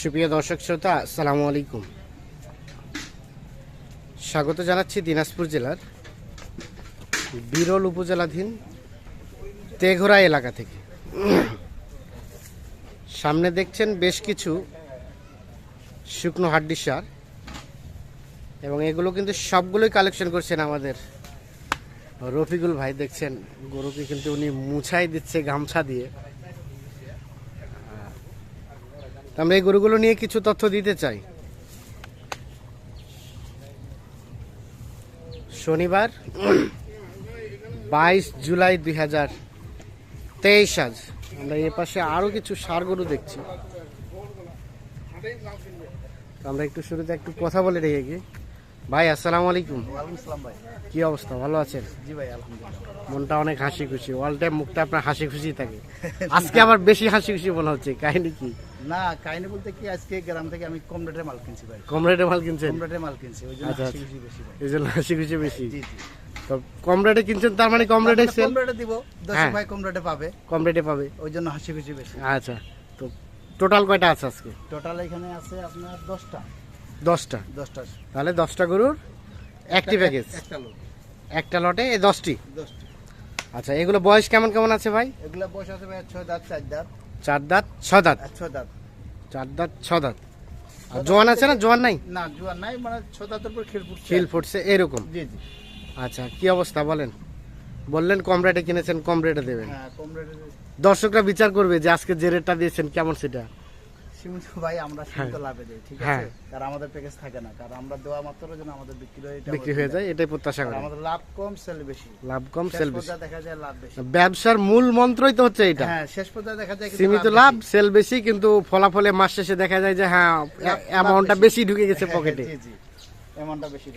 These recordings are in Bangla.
সুপ্রিয় দর্শক শ্রোতা, আসসালামু আলাইকুম। স্বাগত জানাচ্ছি দিনাজপুর জেলার বিরল উপজেলাধীন তেঘরা এলাকা থেকে। সামনে দেখছেন বেশ কিছু শুকনো হাড্ডি সার এবং এগুলো কিন্তু সবগুলোই কালেকশন করছেন আমাদের রফিকুল ভাই। দেখছেন গরুকে কিন্তু উনি মুছাই দিচ্ছে গামছা দিয়ে তো আমরা এই গরুগুলো নিয়ে কিছু তথ্য দিতে চাই। শনিবার বাইশ জুলাই দুই হাজার তেইশ আজ আমরা এ পাশে আরও কিছু সার গরু দেখছি। আমরা একটু শুরুতে একটু কথা বলে রেখে গিয়ে ভাই আসসালামু আলাইকুম। ভাই। কি অবস্থা? ভালো আছেন? জি ভাই আলহামদুলিল্লাহ। মনটা অনেক হাসি খুশি অল টাইম মুখটা আপনার হাসি খুশি থাকে। আজকে আবার বেশি হাসি খুশি মনে হচ্ছে কাহিনী কি? না কাহিনী বলতে কি আজকে গ্রাম থেকে আমি কম রেটে মাল কিনছি ভাই। কম রেটে মাল কিনছেন? কম রেটে মাল কিনছি ওই জন্য আচ্ছা, হাসি খুশি বেশি ভাই। এই জন্য হাসি খুশি বেশি। জি জি। তো কম রেটে কিনছেন তার মানে কম রেটে সেল? কম রেটে দিব দশ হ্যাঁ। ভাই কম রেটে পাবে। কম রেটে পাবে? ওই জন্য হাসি খুশি বেশি। আচ্ছা তো টোটাল কয়টা আছে আজকে? টোটাল এখানে আছে আপনার দশটা। দশটা। দশটা তাহলে দশটা গরুর একটি প্যাকেজ একটা লোক একটা লটে এই দশটি। দশটি। আচ্ছা এগুলো বয়স কেমন কেমন আছে ভাই? এগুলা বয়স আছে ভাই ছয় দাঁত চার দাঁত। চার দাঁত ছ দাঁত? আর ছয় দাঁত। চার দাঁত ছ দাঁত। আর জোয়ান আছে না? জোয়ান নাই? না জুয়ার নাই মানে ছয় দাঁতের উপর খেল ফুটছে। খিল ফুটছে এরকম? জি জি। আচ্ছা কি অবস্থা বলেন? বললেন কম রেটে কিনেছেন কম রেটে দেবেন। হ্যাঁ কম রেটে দর্শকরা বিচার করবে যে আজকে যে রেটটা দিয়েছেন কেমন সেটা? সীমিত ভাই আমরা সীমিত লাভে দেই ঠিক হ্যাঁ। আছে কারণ আমাদের প্যাকেজ থাকে না কারণ আমরা দেওয়া মাত্র যেন আমাদের বিক্রি হয় বিক্রি হয়ে যায় এটাই প্রত্যাশা করে। আমাদের লাভ কম সেল বেশি। লাভ কম সেল বেশি। দেখা যায় লাভ বেশি। ব্যবসার মূল মন্ত্রই তো হচ্ছে এটা হ্যাঁ শেষ পর্যায়ে দেখা যায় সীমিত লাভ সেল বেশি কিন্তু ফলাফলে মাস শেষে দেখা যায় যে হ্যাঁ অ্যামাউন্টটা বেশি। ঢুকে গেছে হ্যাঁ, পকেটে জি জি। এমনটা বেশি।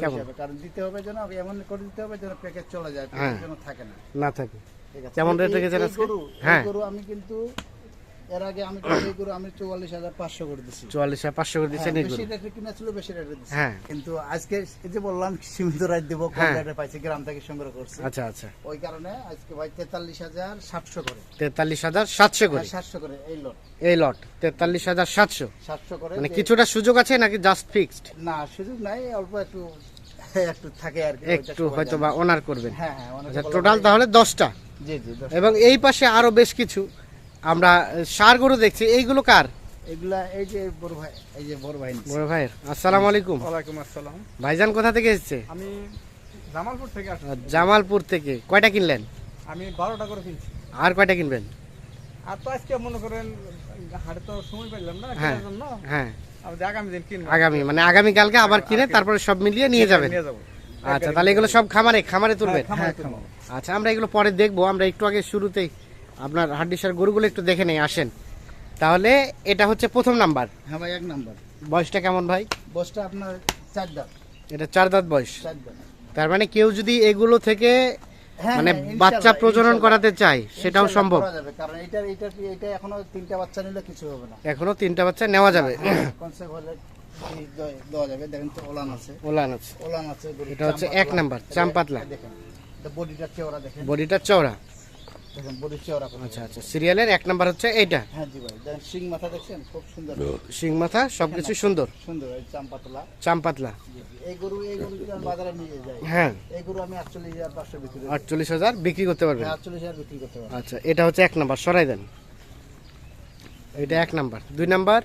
কেমন? কারণ দিতে হবে যেন এমন করে দিতে হবে যেন প্যাকেজ চলে যায় হ্যাঁ। যেন থাকে না। না থাকে। ঠিক আছে। কেমন রেট এই- রেখেছেন আজকে? হ্যাঁ। গরু আমি কিন্তু এর আগে আমি কিন্তু এই গরু আমি চুয়াল্লিশ হাজার পাঁচশো করে দিচ্ছি চুয়াল্লিশ হাজার পাঁচশো করে দিচ্ছেন হ্যাঁ, বেশি রেটে কিনেছিল বেশি রেটে দিচ্ছি হ্যাঁ। কিন্তু আজকে এই যে বললাম সীমিত রাত দিব কম হ্যাঁ। রেটে পাইছি গ্রাম থেকে সংগ্রহ করছি। আচ্ছা আচ্ছা। ওই কারণে আজকে ভাই তেতাল্লিশ হাজার সাতশো করে। তেতাল্লিশ হাজার সাতশো করে? সাতশো করে এই লোড এই লট তেতাল্লিশ হাজার সাতশো? সাতশো করে মানে কিছুটা সুযোগ আছে নাকি জাস্ট ফিক্সড না সুযোগ নাই অল্প একটু একটু থাকে আর কি একটু হয়তো বা ওনার করবেন। হ্যাঁ হ্যাঁ আচ্ছা টোটাল তাহলে দশটা? জি জি এবং এই পাশে আরও বেশ কিছু আমরা সার গরু দেখছি। এইগুলো কার? এগুলা এই যে বড় ভাই এই যে বড় ভাই বড় ভাইয়ের। আসসালামু আলাইকুম। ওয়ালাইকুম আসসালাম। ভাইজান কোথা থেকে এসেছে? আমি জামালপুর থেকে আসছি। জামালপুর থেকে। কয়টা কিনলেন? আমি বারোটা করে কিনছি। আর কয়টা কিনবেন? আর তো আজকে মনে করেন হাটে তো সময় পেলাম না হ্যাঁ। কেনার জন্য। হ্যাঁ। আগামী দিন কিনবো। আগামী মানে আগামী কালকে আবার কিনে তারপরে সব মিলিয়ে নিয়ে যাবেন। নিয়ে যাব। আচ্ছা তাহলে এগুলো সব খামারে খামারে তুলবেন হ্যাঁ, হ্যাঁ, খামারে খামারে। আচ্ছা আমরা এগুলো পরে দেখব আমরা একটু আগে শুরুতেই আপনার হাড্ডিসার গরুগুলো একটু দেখে নেই আসেন। তাহলে এটা হচ্ছে প্রথম নাম্বার। হ্যাঁ ভাই এক নাম্বার। বয়সটা কেমন ভাই? বয়সটা আপনার চার দাঁত। এটা চার দাঁত বয়স। তার মানে কেউ যদি এগুলো থেকে হ্যাঁ, মানে হ্যাঁ, বাচ্চা প্রজনন করাতে চায় সেটাও সম্ভব। কারণ এটার এটা এখনও তিনটা বাচ্চা নিলে কিছু হবে না। এখনও তিনটা বাচ্চা নেওয়া যাবে। কনসেপ্ট হলে দেওয়া- যাবে। দেখেন তো ওলান আছে। ওলান আছে। ওলান আছে এটা হচ্ছে এক নাম্বার, চাম পাতলা। দেখেন। বডিটা চেওড়া দেখেন। বডিটা চওড়া। দেখেন বডি চেওড়া কত। আচ্ছা আচ্ছা। সিরিয়ালের এক নাম্বার হচ্ছে এইটা। হ্যাঁ জি ভাই। দেখেন শিং মাথা দেখছেন? খুব সুন্দর। শিং মাথা সবকিছু সুন্দর। সুন্দর এই চাম পাতলা। চাম পাতলা। জি, জি। এই গরু এই গরু যদি বাজারে নিয়ে যাই হ্যাঁ। এই গরু আমি বিক্রি করতে পারবেন? হ্যাঁ, আটচল্লিশ হাজার বিক্রি করতে পারব আচ্ছা এটা হচ্ছে এক নাম্বার। সরাই দেন। এটা এক নাম্বার। দুই নাম্বার?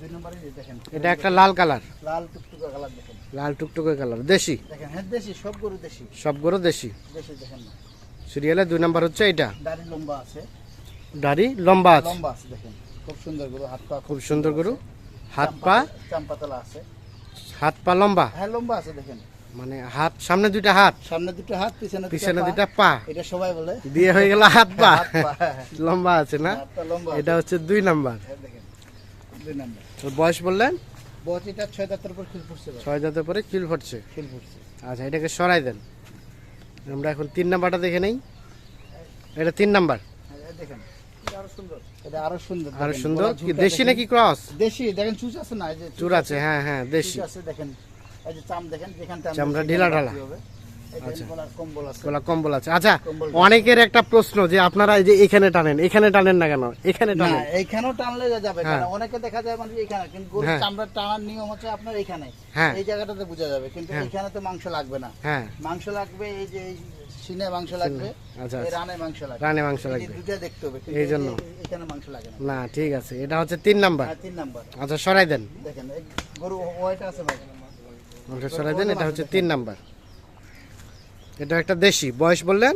দুই নম্বরে এই দেখেন এটা একটা লাল কালার। লাল টুকটুকা কালার দেখেন। লাল টুকটুকে কালার। দেশি? দেখেন হ্যাঁ দেশি সব গরু দেশি। সব গরু দেশি। দেশি দেখেন না। সিরিয়ালের দুই নাম্বার হচ্ছে এটা দাড়ি লম্বা আছে। দাড়ি লম্বা আছে। লম্বা আছে দেখেন খুব সুন্দর গরু হাত পা খুব সুন্দর গরু। হাত পা? চাম্পাতলা আছে। হাত পা লম্বা? হ্যাঁ লম্বা আছে দেখেন। মানে হাত সামনে দুইটা হাত? সামনে দুটো হাত পিছনে পিছনে দুইটা পা। এটা সবাই বলে। দিয়ে হয়ে গেল হাত পা। হ্যাঁ, হ্যাঁ। লম্বা আছে না? এটা হচ্ছে দুই নাম্বার। হ্যাঁ, দুই নাম্বার। বয়স বললেন? বয়স এটা ছয় দাঁতের উপর খিল ভাই। ছয় দাঁতের পরে কিল ফুটছে। খিল পড়ছে আচ্ছা এটাকে সরাই দেন। আমরা এখন তিন নাম্বারটা দেখে নেই। এটা তিন নাম্বার। দেখেন এটা আরও সুন্দর। আরও সুন্দর? দেশি নাকি ক্রস? দেশি দেখেন চুচ আছে না এই যে চুর আছে হ্যাঁ হ্যাঁ দেশি। আছে দেখেন। এই যে চাম দেখেন চামড়া ঢিলা ঢালা। গোলা কম্বল আছে। আচ্ছা অনেকের একটা প্রশ্ন যে আপনারা এই যে এখানে টানেন এখানে টানেন না কেন? এখানে টানেন। এইখানেও টানলে যাবে হ্যাঁ। অনেকে দেখা যায় মানে এখানে কিন্তু গরুর হ্যাঁ। চামড়া টানার নিয়ম হচ্ছে আপনার এখানে। হ্যাঁ। এই জায়গাটাতে বোঝা যাবে কিন্তু হ্যাঁ। এখানে তো মাংস লাগবে না। হ্যাঁ। মাংস লাগবে এই যে সিনে মাংস লাগবে আচ্ছা, আচ্ছা। রানে মাংস লাগবে। রানে মাংস লাগবে। দুইটা দেখতে হবে এই জন্য। এখানে মাংস লাগে না। না ঠিক আছে। এটা হচ্ছে তিন নাম্বার। তিন নাম্বার। আচ্ছা সরাই দেন। দেখেন গরু ওয়াইট আছে ভাই। মাংস সরাই দেন এটা হচ্ছে তিন নাম্বার। এটা একটা দেশি। বয়স বললেন?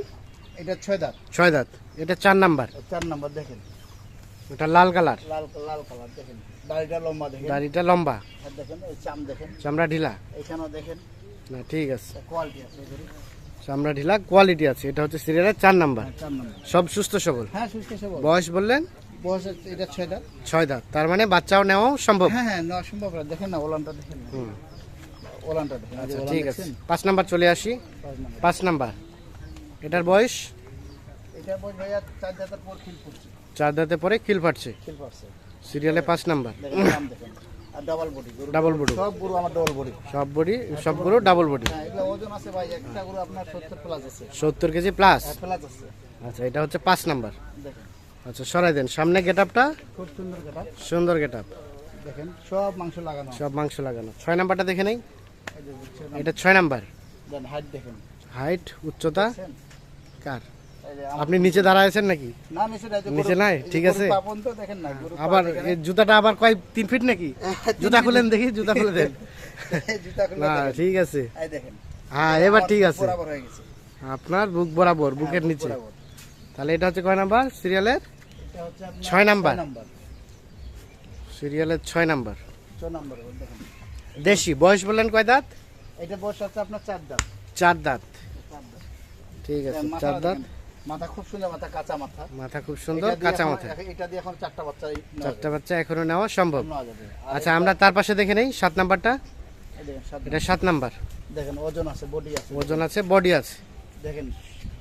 এটা ছয় দাঁত। ছয় দাঁত। এটা চার নাম্বার। চার নাম্বার দেখেন। এটা লাল কালার। লাল লাল কালার দেখেন। দাড়িটা লম্বা দেখেন। দাড়িটা লম্বা। দেখেন এই চাম দেখেন। চামড়া ঢিলা? এখানেও দেখেন। না ঠিক আছে। কোয়ালিটি আছে। চামড়া ঢিলা কোয়ালিটি আছে। এটা হচ্ছে সিরিয়ালের চার নাম্বার। হ্যাঁ, চার নাম্বার। সব সুস্থ সবল? হ্যাঁ সুস্থ সবল। বয়স বললেন? বয়স এটা ছয় দাঁত। ছয় দাঁত। তার মানে বাচ্চাও নেওয়াও সম্ভব? হ্যাঁ হ্যাঁ না সম্ভব দেখেন না ওলানটা দেখেন হুম, ওলানটা দেখেন এই যে আচ্ছা ঠিক আছে। পাঁচ নাম্বার চলে আসি। পাঁচ নাম্বার। এটার বয়স? চার দাঁতে পরে খিল ফাটছে? সিরিয়ালে পাঁচ number. Double body double body সব গরু আমার ডাবল বডি সব বডি ডাবল বডি হ্যাঁ এগুলো ওজন আছে ভাই একটা গরু আপনার সত্তর প্লাস আছে। সত্তর কেজি প্লাস প্লাস আছে। আচ্ছা এটা হচ্ছে পাঁচ নাম্বার। দেখেন। আচ্ছা সরাই দেন। সামনে গেট আপটা খুব সুন্দর গেট আপ দেখেন সব মাংস লাগানো সব মাংস লাগানো। ছয় নাম্বারটা দেখে নেই? এটা ছয় নাম্বার। হাইট দেখেন। হাইট উচ্চতা? কার? আপনি নিচে দাঁড়ায় আছেন নাকি? না নিচে নাই, নিচে নাই? ঠিক আছে। আবার এই জুতাটা আবার কয় তিন ফিট নাকি? জুতা খুলেন দেখি জুতা খুলে দেন। না ঠিক আছে। হ্যাঁ এবার ঠিক আছে। আপনার বুক বরাবর বুকের হ্যাঁ, নিচে। তাহলে এটা হচ্ছে কয় নাম্বার? সিরিয়ালের? ছয় নাম্বার। সিরিয়ালের ছয় নাম্বার। ছয় নাম্বার দেখেন। দেশি বয়স বললেন কয় দাঁত? এটা বয়স আছে আপনার চার দাঁত। চার দাঁত। ঠিক আছে চার দাঁত। মাথা খুব সুন্দর মাথা কাঁচা মাথা। মাথা খুব সুন্দর কাঁচা মাথা। এটা দিয়ে এখন চারটা বাচ্চা চারটা বাচ্চা এখনও নেওয়া সম্ভব? আচ্ছা আমরা তার পাশে দেখে নেই সাত নাম্বারটা? এটা সাত নাম্বার। দেখেন ওজন আছে বডি আছে। ওজন আছে বডি আছে। দেখেন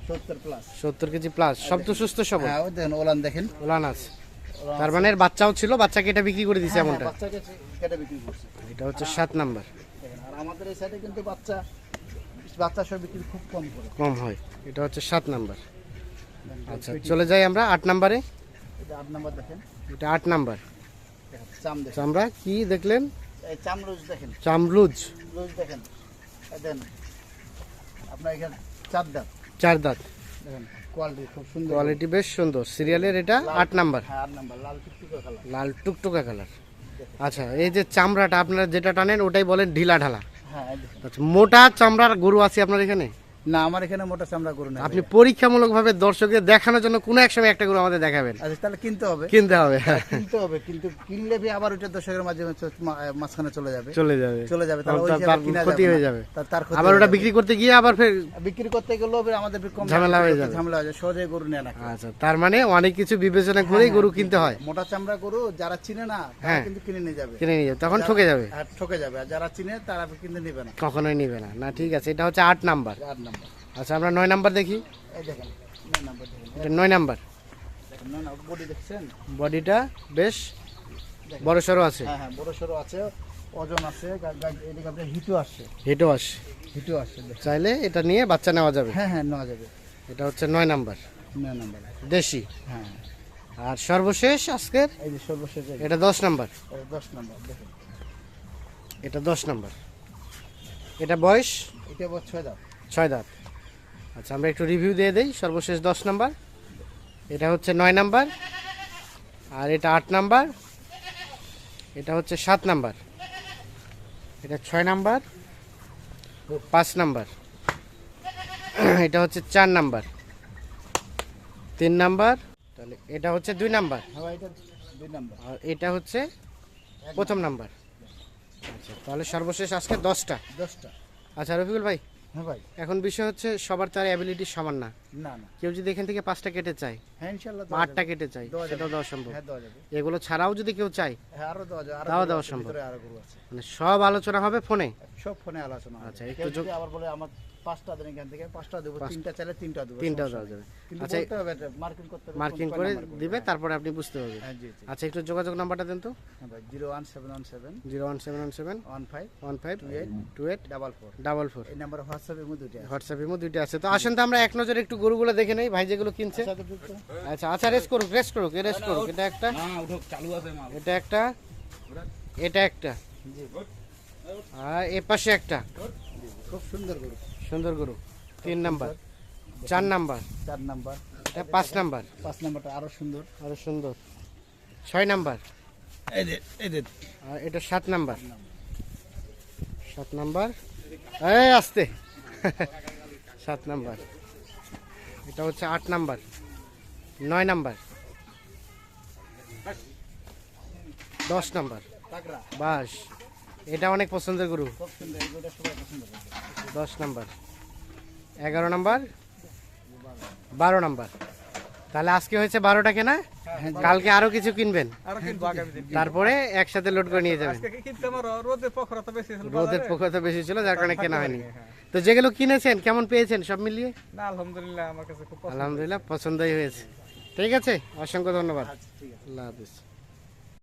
সত্তর প্লাস সত্তর কেজি প্লাস সব তো সুস্থ সবল। হ্যাঁ ওই দেখেন ওলান দেখেন। ওলান আছে। তার মানে এর বাচ্চাও ছিল বাচ্চাকে এটা বিক্রি করে দিছে হ্যাঁ, হ্যাঁ, এমনটা? বাচ্চাকে কেটে বিক্রি করছে। এটা হচ্ছে সাত নাম্বার। আর আমাদের এই সাইডে কিন্তু বাচ্চা বাচ্চা সব বিক্রি খুব কম করে। কম হয়। এটা হচ্ছে সাত নাম্বার। আচ্ছা চলে যাই আমরা আট নাম্বারে। এটা আট নাম্বার দেখেন। এটা আট নাম্বার। চাম দেখেন। চামড়া কি দেখলেন? এই চাম রোজ দেখেন। চামলুজ রোজ দেখেন। দেন আপনার এখানে চার দাঁত। চার দাঁত। দেখেন কোয়ালিটি বেশ সুন্দর। সিরিয়ালের এটা আট নাম্বার। হ্যাঁ আট নাম্বার লাল টুকটুকা কালার আচ্ছা এই যে চামড়াটা আপনারা যেটা টানেন ওটাই বলেন ঢিলা ঢালা। হ্যাঁ। আচ্ছা মোটা চামড়ার গরু আছে আপনার এখানে? না আমার এখানে মোটা চামড়া গরু নেই আপনি পরীক্ষামূলক ভাবে দর্শকদের দেখানোর জন্য কোনো এক সময় একটা গরু আমাদের দেখাবেন। আচ্ছা তাহলে কিনতে হবে। কিনতে হবে। কিনতে হবে কিন্তু কিনলে ভি আবার ওইটা দর্শকের মাধ্যমে মাঝখানে চলে যাবে। চলে যাবে। চলে যাবে তাহলে ওই তার- ক্ষতি হয়ে যাবে। তার- আবার ওটা বিক্রি করতে গিয়ে আবার ফের বিক্রি করতে গেলেও আমাদের কম ঝামেলা হয়ে যাবে। ঝামেলা হয়ে যাবে। সহজে গরু নেয় না আচ্ছা তার মানে অনেক কিছু বিবেচনা করেই গরু কিনতে হয়। মোটা চামড়া গরু যারা চিনে না তারা হ্যাঁ। কিন্তু কিনে নিয়ে যাবে। কিনে নিয়ে যাবে তখন ঠকে যাবে। আর ঠকে যাবে। আর যারা চিনে তারা কিন্তু নেবে না। কখনোই নিবে না। না ঠিক আছে এটা হচ্ছে আট নাম্বার। আট নাম্বার। আচ্ছা আমরা নয় নাম্বার দেখি। নয় নাম্বার এটা নয় বডিটা বেশ বড় সড়ো আছে। হ্যাঁ হ্যাঁ বড় সড়ো আছে ওজন আছে গা- গা- এদিকে আপনার হিটও আসছে। হেঁটেও আসে হিটও আসছে চাইলে এটা নিয়ে বাচ্চা নেওয়া যাবে। হ্যাঁ হ্যাঁ নেওয়া যাবে। এটা হচ্ছে নয় নাম্বার। নয় নাম্বার দেশি। হ্যাঁ। আর সর্বশেষ আজকের? এই যে সর্বশেষ এটা দশ নাম্বার। দশ নাম্বার দেখেন। এটা দশ নাম্বার। এটা বয়স? এটা বড় ছয় দাও ছয় দাঁত। আচ্ছা আমরা একটু রিভিউ দিয়ে দিই। সর্বশেষ দশ নাম্বার। এটা হচ্ছে নয় নাম্বার। আর এটা আট নাম্বার। এটা হচ্ছে সাত নাম্বার। এটা ছয় নাম্বার। পাঁচ নাম্বার। এটা হচ্ছে চার নাম্বার। তিন নাম্বার। তাহলে এটা হচ্ছে দুই নাম্বার। হ্যাঁ আর এটা হচ্ছে প্রথম নাম্বার। আচ্ছা তাহলে সর্বশেষ আজকে দশটা। দশটা। আচ্ছা রফিকুল ভাই হ্যাঁ ভাই। এখন বিষয় হচ্ছে সবার তার অ্যাবিলিটি সমান না। না না। কেউ যদি এখান থেকে পাঁচটা কেটে চায় হ্যাঁ আটটা কেটে চায় সেটাও দেওয়া সম্ভব। হ্যাঁ দেওয়া যাবে। এগুলো ছাড়াও যদি কেউ চায় হ্যাঁ আরও দেওয়া যাবে তাও দেওয়া সম্ভব। মানে সব আলোচনা হবে ফোনে? সব ফোনে আলোচনা আচ্ছা, একটু আবার বলে আমার পাঁচটা দেন এখান থেকে পাঁচটা দেবো তিনটা চাইলে তিনটা দেবো তিনটা দেওয়া যাবে। আচ্ছা মার্কিং করতে হবে মার্কিং করে দিবে তারপরে আপনি বুঝতে পারবেন। হ্যাঁ আচ্ছা একটু যোগাযোগ নাম্বারটা দেন তো। হ্যাঁ ভাই zero one seven one seven zero one seven one seven one five one five two eight two eight double four. Double four. এই নাম্বার হোয়াটসঅ্যাপের মধ্যে দুটো আছে। হোয়াটসঅ্যাপ ইমো দুইটা আছে। তো আসেন তো আমরা এক নজরে একটু গরুগুলো দেখে নেই ভাই যেগুলো কিনছে। আচ্ছা আচ্ছা রেস্ট করুক রেস্ট করুক রেস্ট করুক এটা একটা চালু আছে মাল। এটা একটা এটা একটা। জি। আর এ পাশে একটা। খুব সুন্দর গরু। সুন্দর গরু। তিন নাম্বার। চার নাম্বার। চার নাম্বার। এটা পাঁচ নাম্বার। পাঁচ নাম্বারটা আরও সুন্দর। আরও সুন্দর। ছয় নাম্বার। আর এটা সাত নাম্বার। সাত নাম্বার। এই আসতে। সাত নাম্বার। এটা হচ্ছে আট নাম্বার। নয় নাম্বার। দশ নাম্বার। বাস। এটা অনেক পছন্দের গরু। দশ নাম্বার। এগারো নাম্বার বারো নাম্বার। তাহলে আজকে হয়েছে বারোটা কেনা? কালকে আরও কিছু কিনবেন। তারপরে একসাথে লোড করে নিয়ে যাবেন। রোদের বেশি ছিল তো বেশি ছিল যার কারণে কেনা হয়নি। হ্যাঁ। তো যেগুলো কিনেছেন কেমন পেয়েছেন সব মিলিয়ে? আলহামদুলিল্লাহ আমার কাছে আলহামদুলিল্লাহ পছন্দই হয়েছে। ঠিক আছে? অসংখ্য ধন্যবাদ। আচ্ছা আল্লাহ হাফিজ।